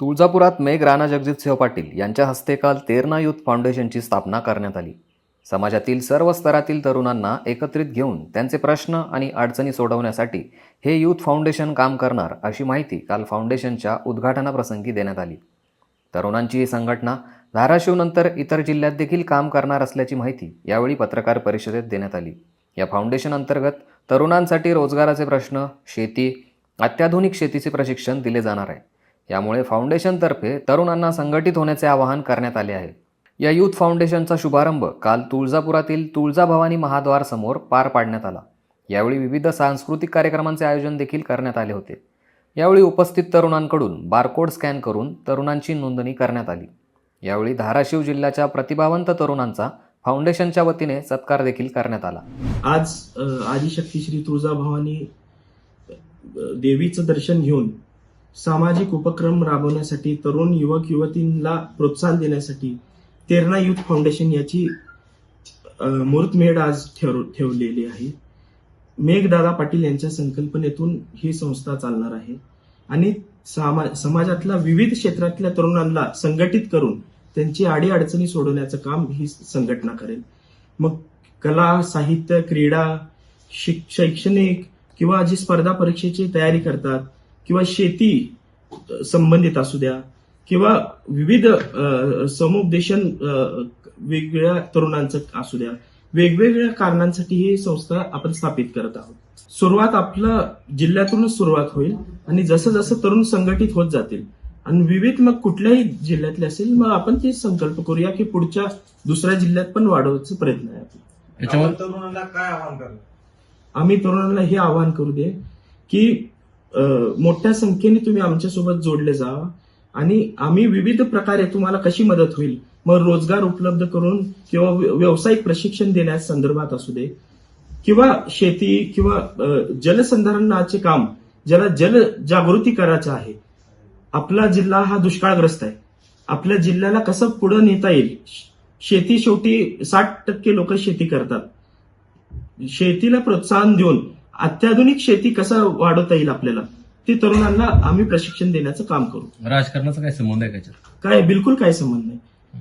तुळजापुरात मेघ राणा जगजितसिंह पाटील यांच्या हस्ते काल तेरणा युथ फाउंडेशनची स्थापना करण्यात आली. समाजातील सर्व स्तरातील तरुणांना एकत्रित घेऊन त्यांचे प्रश्न आणि अडचणी सोडवण्यासाठी हे युथ फाउंडेशन काम करणार अशी माहिती काल फाउंडेशनच्या उद्घाटनाप्रसंगी देण्यात आली. तरुणांची ही संघटना धाराशिवनंतर इतर जिल्ह्यात देखील काम करणार असल्याची माहिती यावेळी पत्रकार परिषदेत देण्यात आली. या फाउंडेशन अंतर्गत तरुणांसाठी रोजगाराचे प्रश्न शेती अत्याधुनिक शेतीचे प्रशिक्षण दिले जाणार आहे. यामुळे फाउंडेशनतर्फे तरुणांना संघटित होण्याचे आवाहन करण्यात आले आहे. या यूथ फाउंडेशनचा शुभारंभ काल तुळजापुरातील तुळजाभवानी महाद्वार समोर पार पाडण्यात आला. यावेळी विविध सांस्कृतिक कार्यक्रमांचे आयोजन देखील करण्यात आले होते. यावेळी उपस्थित तरुणांकडून बारकोड स्कॅन करून तरुणांची नोंदणी करण्यात आली. यावेळी धाराशिव जिल्ह्याच्या प्रतिभावंत तरुणांचा फाउंडेशनच्या वतीने सत्कार देखील करण्यात आला. आज आदिशक्ती श्री तुळजाभवानी देवीचं दर्शन घेऊन सामाजिक उपक्रम राबवण्यासाठी तरुण युवक युवतींना प्रोत्साहन देण्यासाठी तेरणा युथ फाउंडेशन याची मुहूर्तमेढ आज ठेव ठेवलेली आहे. मेघदादा पाटील यांच्या संकल्पनेतून ही संस्था चालणार आहे. आणि सामा समाजातल्या विविध क्षेत्रातल्या तरुणांना संघटित करून त्यांची अडीअडचणी सोडवण्याचं काम ही संघटना करेल. मग कला साहित्य क्रीडा शिक शैक्षणिक किंवा जी स्पर्धा परीक्षेची तयारी करतात किंवा शेती संबंधित असू द्या किंवा विविध समुपदेशन वेगवेगळ्या तरुणांचं असू द्या वेगवेगळ्या कारणांसाठी ही संस्था आपण स्थापित करत आहोत. सुरुवात आपल्या जिल्ह्यातूनच सुरुवात होईल आणि जसं जसं तरुण संघटित होत जातील आणि विविध मग कुठल्याही जिल्ह्यातले असेल मग आपण ते संकल्प करूया की पुढच्या दुसऱ्या जिल्ह्यात पण वाढवायचा प्रयत्न आहे. आपला तरुणांना काय आवाहन करणार आम्ही तरुणांना हे आवाहन करू दे की मोठ्या संख्येने तुम्ही आमच्यासोबत जोडले जावा आणि आम्ही विविध प्रकारे तुम्हाला कशी मदत होईल मग रोजगार उपलब्ध करून किंवा व्य- व्यावसायिक प्रशिक्षण देण्यास संदर्भात असू दे. किंवा शेती किंवा जलसंधारणाचे काम ज्याला जल जागृती करायचं आहे. आपला जिल्हा हा दुष्काळग्रस्त आहे. आपल्या जिल्ह्याला कसं पुढे नेता येईल? शेती शेवटी साठ टक्के लोक शेती करतात. शेतीला प्रोत्साहन देऊन अत्याधुनिक शेती कसं वाढवता येईल आपल्याला? ते तरुणांना आम्ही प्रशिक्षण देण्याचं काम करू. राजकारणाचा काय संबंध आहे त्याच्यात काय बिलकुल काही संबंध नाही.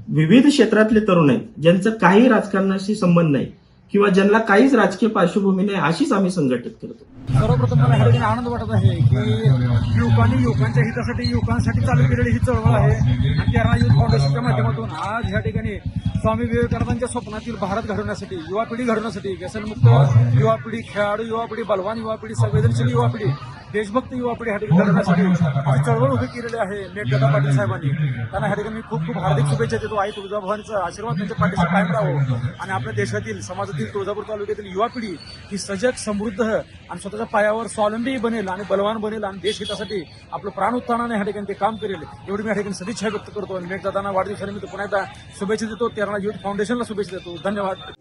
विविध क्षेत्रातले तरुण आहेत ज्यांचं काही राजकारणाशी संबंध नाही किंवा ज्यांना काहीच राजकीय पार्श्वभूमी नाही अशीच आम्ही संघटित करतो. सर्वप्रथम मला ह्या ठिकाणी आनंद वाटत आहे की युवकांनी युवकांच्या हितासाठी युवकांसाठी चालू केलेली ही चळवळ आहे. आणि तेरणा युथ फाउंडेशनच्या माध्यमातून आज ह्या ठिकाणी स्वामी विवेकानंदांच्या स्वप्नातील भारत घडवण्यासाठी युवा पिढी घडवण्यासाठी व्यसनमुक्त युवा पिढी खेळाडू युवा पिढी बलवान युवा पिढी संवेदनशील युवा पिढी देशभक्त युवा पिढी ह्या ठिकाणी घडवण्यासाठी ही चळवळ उभी केलेली आहे मेघदादा पाटील साहेबांनी. त्यांना ह्या ठिकाणी मी खूप खूप हार्दिक शुभेच्छा देतो. आई तुळजाभवानीचा आशीर्वाद त्यांच्या पाठीशी कायम राहो. आणि आपल्या देशातील समाजातील तुळजापूर तालुक्यातील युवा पिढी ही सजग समृद्ध आणि स्वतःच्या पायावर स्वावलंबी बनेल आणि बलवान बनेल आणि देश हितासाठी आपलं प्राण उत्थानाने ह्या ठिकाणी ते काम करेल एवढी मी ह्या ठिकाणी सदिच्छा व्यक्त करतो. आणि मेघदादांना वाढदिवसानिमित्त पुन्हा एकदा शुभेच्छा देतो. तेरणा युथ फाउंडेशनला शुभेच्छा देतो. धन्यवाद.